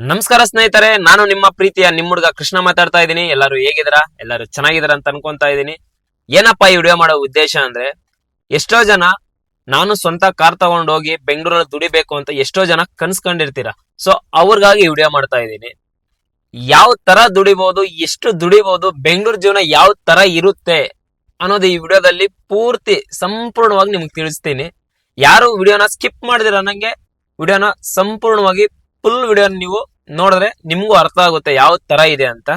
ನಮಸ್ಕಾರ ಸ್ನೇಹಿತರೆ, ನಾನು ನಿಮ್ಮ ಪ್ರೀತಿಯ ನಿಮ್ಮ ಹುಡುಗ ಕೃಷ್ಣ ಮಾತಾಡ್ತಾ ಇದ್ದೀನಿ. ಎಲ್ಲರೂ ಹೇಗಿದ್ದೀರಾ? ಎಲ್ಲರೂ ಚೆನ್ನಾಗಿದ್ದೀರಾ ಅಂತ ಅನ್ಕೊಂತಾ ಇದ್ದೀನಿ. ಏನಪ್ಪಾ ಈ ವಿಡಿಯೋ ಮಾಡೋ ಉದ್ದೇಶ ಅಂದ್ರೆ, ಎಷ್ಟೋ ಜನ ನಾನು ಸ್ವಂತ ಕಾರ್ ತಗೊಂಡು ಹೋಗಿ ಬೆಂಗಳೂರಲ್ಲಿ ದುಡಿಬೇಕು ಅಂತ ಎಷ್ಟೋ ಜನ ಕನ್ಸ್ಕೊಂಡಿರ್ತೀರಾ. ಸೊ ಅವ್ರಿಗಾಗಿ ವಿಡಿಯೋ ಮಾಡ್ತಾ ಇದ್ದೀನಿ. ಯಾವ ತರ ದುಡಿಬಹುದು ಎಷ್ಟು ದುಡಿಬಹುದು ಬೆಂಗಳೂರು ಜೀವನ ಯಾವ ತರ ಇರುತ್ತೆ ಅನ್ನೋದು ಈ ವಿಡಿಯೋದಲ್ಲಿ ಪೂರ್ತಿ ಸಂಪೂರ್ಣವಾಗಿ ನಿಮ್ಗೆ ತಿಳಿಸ್ತೀನಿ. ಯಾರು ವಿಡಿಯೋನ ಸ್ಕಿಪ್ ಮಾಡಿದಿರ ನಂಗೆ ವಿಡಿಯೋನ ಸಂಪೂರ್ಣವಾಗಿ ಫುಲ್ ವಿಡಿಯೋ ನೀವು ನೋಡಿದ್ರೆ ನಿಮಗೂ ಅರ್ಥ ಆಗುತ್ತೆ ಯಾವ ತರ ಇದೆ ಅಂತ.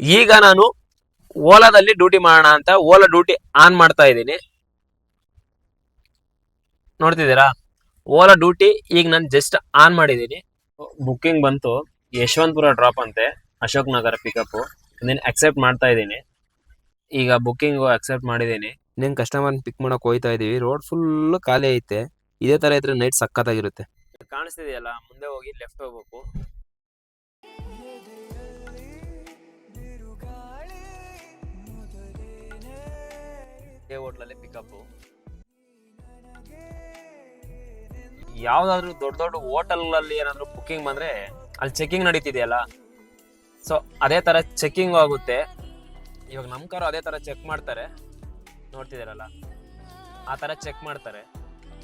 ಈಗ ನಾನು ಓಲಾದಲ್ಲಿ ಡ್ಯೂಟಿ ಮಾಡೋಣ ಅಂತ ಓಲಾ ಡ್ಯೂಟಿ ಆನ್ ಮಾಡ್ತಾ ಇದ್ದೀನಿ. ನೋಡ್ತಿದ್ದೀರಾ? ಓಲಾ ಡ್ಯೂಟಿ ಈಗ ನಾನು ಜಸ್ಟ್ ಆನ್ ಮಾಡಿದ್ದೀನಿ. ಬುಕ್ಕಿಂಗ್ ಬಂತು. ಯಶವಂತಪುರ ಡ್ರಾಪ್ ಅಂತೆ. ಅಶೋಕ್ ನಗರ ಪಿಕಪ್ ನೀನು ಅಕ್ಸೆಪ್ಟ್ ಮಾಡ್ತಾ ಇದ್ದೀನಿ. ಈಗ ಬುಕ್ಕಿಂಗು ಅಕ್ಸೆಪ್ಟ್ ಮಾಡಿದ್ದೀನಿ. ನೀನು ಕಸ್ಟಮರ್ ಪಿಕ್ ಮಾಡೋಕೆ ಹೋಯ್ತಾ ಇದ್ದೀವಿ ರೋಡ್ ಫುಲ್ ಖಾಲಿ ಐತೆ. ಇದೇ ಥರ ಇದ್ರೆ ನೈಟ್ ಕಾಣಿಸ್ತಿದೆಯಲ್ಲ, ಮುಂದೆ ಹೋಗಿ ಲೆಫ್ಟ್ ಹೋಗ್ಬೇಕು. ಹೋಟ್ಲಲ್ಲಿ ಪಿಕಪ್ ಯಾವ್ದಾದ್ರು ದೊಡ್ಡ ದೊಡ್ಡ ಹೋಟೆಲ್ ಏನಾದ್ರು ಬುಕ್ಕಿಂಗ್ ಬಂದ್ರೆ ಅಲ್ಲಿ ಚೆಕಿಂಗ್ ನಡೀತಿದೆಯಲ್ಲ? ಸೊ ಅದೇ ತರ ಚೆಕಿಂಗ್ ಆಗುತ್ತೆ. ಇವಾಗ ನಮ್ ಕಾರು ಅದೇ ತರ ಚೆಕ್ ಮಾಡ್ತಾರೆ. ನೋಡ್ತಿದಾರಲ್ಲ ಆ ತರ ಚೆಕ್ ಮಾಡ್ತಾರೆ.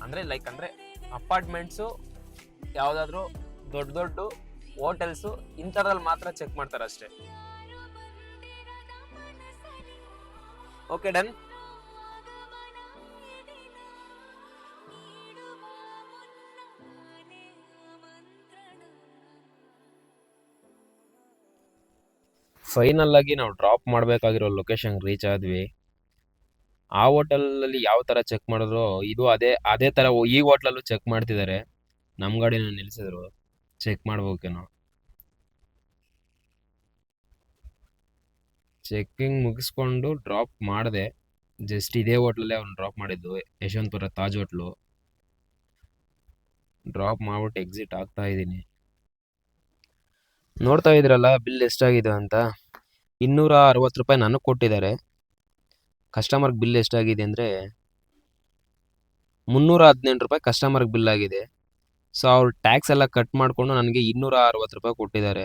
ಅಂದ್ರೆ ಲೈಕ್ ಅಂದ್ರೆ ಅಪಾರ್ಟ್ಮೆಂಟ್ಸು ಯಾವ್ದಾದ್ರು ದೊಡ್ಡ ದೊಡ್ಡ ಹೋಟೆಲ್ಸು ಇಂಥದ್ರಲ್ಲಿ ಮಾತ್ರ ಚೆಕ್ ಮಾಡ್ತಾರೆ ಅಷ್ಟೇ ಓಕೆ ಡನ್ ಫೈನಲ್ ಆಗಿ ನಾವು ಡ್ರಾಪ್ ಮಾಡಬೇಕಾಗಿರೋ ಲೊಕೇಶನ್ ರೀಚ್ ಆದ್ವಿ. ಆ ಹೋಟೆಲಲ್ಲಿ ಯಾವ ತರ ಚೆಕ್ ಮಾಡಿದ್ರು, ಇದು ಅದೇ ಅದೇ ತರ ಈ ಹೋಟ್ಲಲ್ಲೂ ಚೆಕ್ ಮಾಡ್ತಿದ್ದಾರೆ. ನಮ್ ಗಾಡಿನ ನಿಲ್ಲಿಸಿದ್ರು ಚೆಕ್ ಮಾಡ್ಬೇಕೇನೋ ಚೆಕ್ಕಿಂಗ್ ಮುಗಿಸ್ಕೊಂಡು ಡ್ರಾಪ್ ಮಾಡಿದೆ. ಜಸ್ಟ್ ಇದೇ ಹೋಟ್ಲಲ್ಲೇ ಅವ್ನು ಡ್ರಾಪ್ ಮಾಡಿದ್ದು. ಯಶವಂತಪುರ ತಾಜ್ ಹೋಟ್ಲು ಡ್ರಾಪ್ ಮಾಡ್ಬಿಟ್ಟು ಎಕ್ಸಿಟ್ ಆಗ್ತಾ ಇದ್ದೀನಿ. ನೋಡ್ತಾ ಇದ್ರಲ್ಲ ಬಿಲ್ ಎಷ್ಟಾಗಿದೆ ಅಂತ? ಇನ್ನೂರ ಅರವತ್ತು ರೂಪಾಯಿ ನನಗೆ ಕೊಟ್ಟಿದ್ದಾರೆ. ಕಸ್ಟಮರ್ಗೆ ಬಿಲ್ ಎಷ್ಟಾಗಿದೆ ಅಂದರೆ, ಮುನ್ನೂರ ಹದಿನೆಂಟು ರೂಪಾಯಿ ಕಸ್ಟಮರ್ಗೆ ಬಿಲ್ ಆಗಿದೆ. ಸೊ ಅವ್ರು ಟ್ಯಾಕ್ಸ್ ಎಲ್ಲ ಕಟ್ ಮಾಡಿಕೊಂಡು ನನಗೆ ಇನ್ನೂರ ಅರವತ್ತು ರೂಪಾಯಿ ಕೊಟ್ಟಿದ್ದಾರೆ.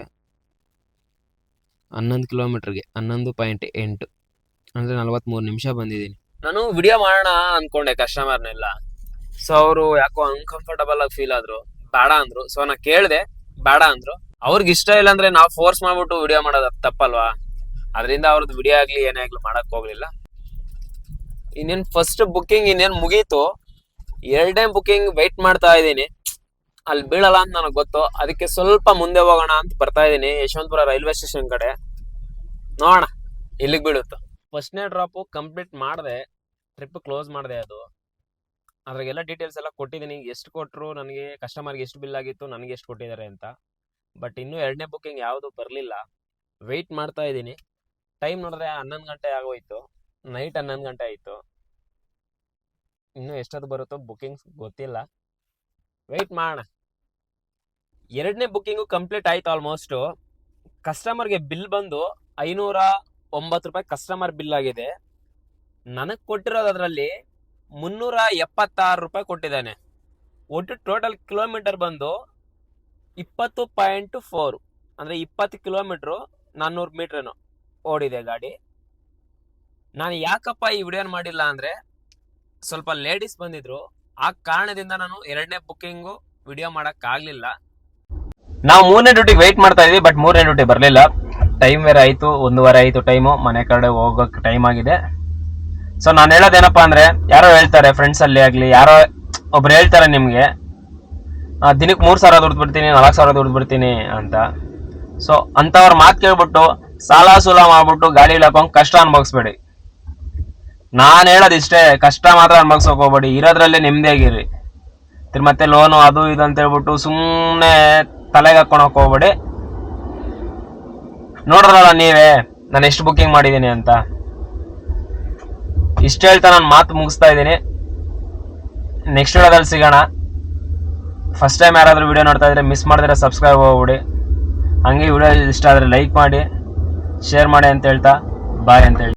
ಹನ್ನೊಂದು ಕಿಲೋಮೀಟ್ರಿಗೆ ಹನ್ನೊಂದು ಪಾಯಿಂಟ್ ಎಂಟು. ಅಂದರೆ ನಲವತ್ತ್ಮೂರು ನಿಮಿಷ ಬಂದಿದ್ದೀನಿ. ನಾನು ವಿಡಿಯೋ ಮಾಡೋಣ ಅಂದ್ಕೊಂಡೆ ಕಸ್ಟಮರ್ನೆಲ್ಲ ಸೊ ಅವರು ಯಾಕೋ ಅನ್ಕಂಫರ್ಟಬಲ್ ಆಗಿ ಫೀಲ್ ಆದ್ರು. ಬೇಡ ಅಂದ್ರು. ಸೊ ನಾ ಕೇಳಿದೆ, ಬೇಡ ಅಂದ್ರು. ಅವ್ರಿಗೆ ಇಷ್ಟ ಇಲ್ಲ ಅಂದ್ರೆ ನಾವು ಫೋರ್ಸ್ ಮಾಡ್ಬಿಟ್ಟು ವಿಡಿಯೋ ಮಾಡೋದು ತಪ್ಪಲ್ವಾ? ಅದರಿಂದ ಅವ್ರದ್ದು ವಿಡಿಯೋ ಆಗಲಿ, ಏನೇ ಆಗಲಿ ಮಾಡಕ್ ಹೋಗಲಿಲ್ಲ. ಇನ್ನೇನು ಫಸ್ಟ್ ಬುಕ್ಕಿಂಗ್ ಇನ್ನೇನು ಮುಗೀತು. ಎರಡನೇ ಬುಕ್ಕಿಂಗ್ ವೆಯ್ಟ್ ಮಾಡ್ತಾ ಇದ್ದೀನಿ. ಅಲ್ಲಿ ಬೀಳಲ್ಲ ಅಂತ ನನಗೆ ಗೊತ್ತು. ಅದಕ್ಕೆ ಸ್ವಲ್ಪ ಮುಂದೆ ಹೋಗೋಣ ಅಂತ ಬರ್ತಾ ಇದ್ದೀನಿ ಯಶವಂತಪುರ ರೈಲ್ವೆ ಸ್ಟೇಷನ್ ಕಡೆ. ನೋಡೋಣ. ಇಲ್ಲಿಗೆ ಬೀಳುತ್ತೆ. ಫಸ್ಟ್ನೇ ಡ್ರಾಪು ಕಂಪ್ಲೀಟ್ ಮಾಡಿದೆ. ಟ್ರಿಪ್ ಕ್ಲೋಸ್ ಮಾಡಿದೆ ಅದು. ಅದ್ರಾಗೆಲ್ಲ ಡೀಟೇಲ್ಸ್ ಎಲ್ಲ ಕೊಟ್ಟಿದ್ದೀನಿ ಎಷ್ಟು ಕೊಟ್ಟರು ನನಗೆ ಕಸ್ಟಮರ್ಗೆ ಎಷ್ಟು ಬಿಲ್ ಆಗಿತ್ತು, ನನಗೆ ಎಷ್ಟು ಕೊಟ್ಟಿದ್ದಾರೆ ಅಂತ. ಬಟ್ ಇನ್ನೂ ಎರಡನೇ ಬುಕ್ಕಿಂಗ್ ಯಾವುದು ಬರಲಿಲ್ಲ. ವೆಯ್ಟ್ ಮಾಡ್ತಾ ಇದ್ದೀನಿ ಟೈಮ್ ನೋಡಿದ್ರೆ ಹನ್ನೊಂದು ಗಂಟೆ ಆಗೋಯ್ತು. ನೈಟ್ ಹನ್ನೊಂದು ಗಂಟೆ ಆಯಿತು. ಇನ್ನೂ ಎಷ್ಟೊತ್ತು ಬರುತ್ತೋ ಬುಕ್ಕಿಂಗ್ಸ್ ಗೊತ್ತಿಲ್ಲ. ವೆಯ್ಟ್ ಮಾಡೋಣ. ಎರಡನೇ ಬುಕ್ಕಿಂಗು ಕಂಪ್ಲೀಟ್ ಆಯ್ತು ಆಲ್ಮೋಸ್ಟು ಕಸ್ಟಮರ್ಗೆ ಬಿಲ್ ಬಂದು ಐನೂರ ಒಂಬತ್ತು ರೂಪಾಯಿ ಕಸ್ಟಮರ್ ಬಿಲ್ ಆಗಿದೆ. ನನಗೆ ಕೊಟ್ಟಿರೋದು ಅದರಲ್ಲಿ ಮುನ್ನೂರ ಎಪ್ಪತ್ತಾರು ರೂಪಾಯಿ ಕೊಟ್ಟಿದ್ದಾನೆ. ಒಟ್ಟು ಟೋಟಲ್ ಕಿಲೋಮೀಟರ್ ಬಂದು ಇಪ್ಪತ್ತು ಪಾಯಿಂಟ್ ಫೋರ್ ಅಂದರೆ ಇಪ್ಪತ್ತು ಕಿಲೋಮೀಟ್ರು ನಾನ್ನೂರು ಮೀಟ್ರೇನು ಓಡಿದೆ ಗಾಡಿ. ನಾನು ಯಾಕಪ್ಪ ಈ ವಿಡಿಯೋನ ಮಾಡಿಲ್ಲ ಅಂದರೆ ಸ್ವಲ್ಪ ಲೇಡೀಸ್ ಬಂದಿದ್ರು. ಆ ಕಾರಣದಿಂದ ನಾನು ಎರಡನೇ ಬುಕ್ಕಿಂಗು ವಿಡಿಯೋ ಮಾಡೋಕ್ಕಾಗಲಿಲ್ಲ. ನಾವು ಮೂರನೇ ಡ್ಯೂಟಿಗೆ ವೆಯ್ಟ್ ಮಾಡ್ತಾ ಇದ್ವಿ ಬಟ್ ಮೂರನೇ ಡ್ಯೂಟಿ ಬರಲಿಲ್ಲ. ಟೈಮ್ ಬೇರೆ ಆಯಿತು, ಒಂದೂವರೆ ಆಯಿತು ಟೈಮು ಮನೆ ಕಡೆ ಹೋಗೋಕ್ಕೆ ಟೈಮ್ ಆಗಿದೆ. ಸೊ ನಾನು ಹೇಳೋದೇನಪ್ಪ ಅಂದರೆ, ಯಾರೋ ಹೇಳ್ತಾರೆ ಫ್ರೆಂಡ್ಸಲ್ಲಿ ಆಗಲಿ, ಯಾರೋ ಒಬ್ರು ಹೇಳ್ತಾರೆ ನಿಮಗೆ ದಿನಕ್ಕೆ ಮೂರು ಸಾವಿರ ದುಡ್ದು ಬಿಡ್ತೀನಿ, ನಾಲ್ಕು ಸಾವಿರ ದುಡ್ದು ಬಿಡ್ತೀನಿ ಅಂತ. ಸೊ ಅಂಥವ್ರ ಮಾತು ಕೇಳ್ಬಿಟ್ಟು, ಸಾಲ ಸುಲ ಮಾಡಿಬಿಟ್ಟು ಗಾಡಿ ಹಾಕೊಂಡು ಕಷ್ಟ ಅನ್ಭವಿಸ್ಬೇಡಿ. ನಾನು ಹೇಳೋದು ಇಷ್ಟೇ ಕಷ್ಟ ಮಾತ್ರ ಅನ್ಭವಿಸೋಕೆ ಹೋಗ್ಬೇಡಿ. ಇರೋದ್ರಲ್ಲೇ ನೆಮ್ಮದಿಯಾಗಿರಿ ಮತ್ತೆ ಲೋನು ಅದು ಇದು ಅಂತ ಹೇಳ್ಬಿಟ್ಟು ಸುಮ್ಮನೆ ತಲೆಗೆ ಹಾಕೊಳಕ್ ಹೋಗ್ಬೇಡಿ ನೋಡಿದ್ರಲ್ಲ ನೀವೇ, ನಾನು ಎಷ್ಟು ಬುಕ್ಕಿಂಗ್ ಮಾಡಿದ್ದೀನಿ ಅಂತ. ಇಷ್ಟು ಹೇಳ್ತಾ ನಾನು ಮಾತು ಮುಗಿಸ್ತಾ ಇದ್ದೀನಿ. ನೆಕ್ಸ್ಟ್ ವಿಡಿಯೋದಲ್ಲಿ ಸಿಗೋಣ. ಫಸ್ಟ್ ಟೈಮ್ ಯಾರಾದರೂ ವಿಡಿಯೋ ನೋಡ್ತಾ ಇದ್ರೆ ಮಿಸ್ ಮಾಡಿದ್ರೆ ಸಬ್ಸ್ಕ್ರೈಬ್ ಹೋಗ್ಬಿಡಿ ಹಂಗೆ ವಿಡಿಯೋ ಇಷ್ಟ ಆದರೆ ಲೈಕ್ ಮಾಡಿ ಶೇರ್ ಮಾಡಿ ಅಂತ ಹೇಳ್ತಾ ಬಾಯ್ ಅಂತ ಹೇಳಿ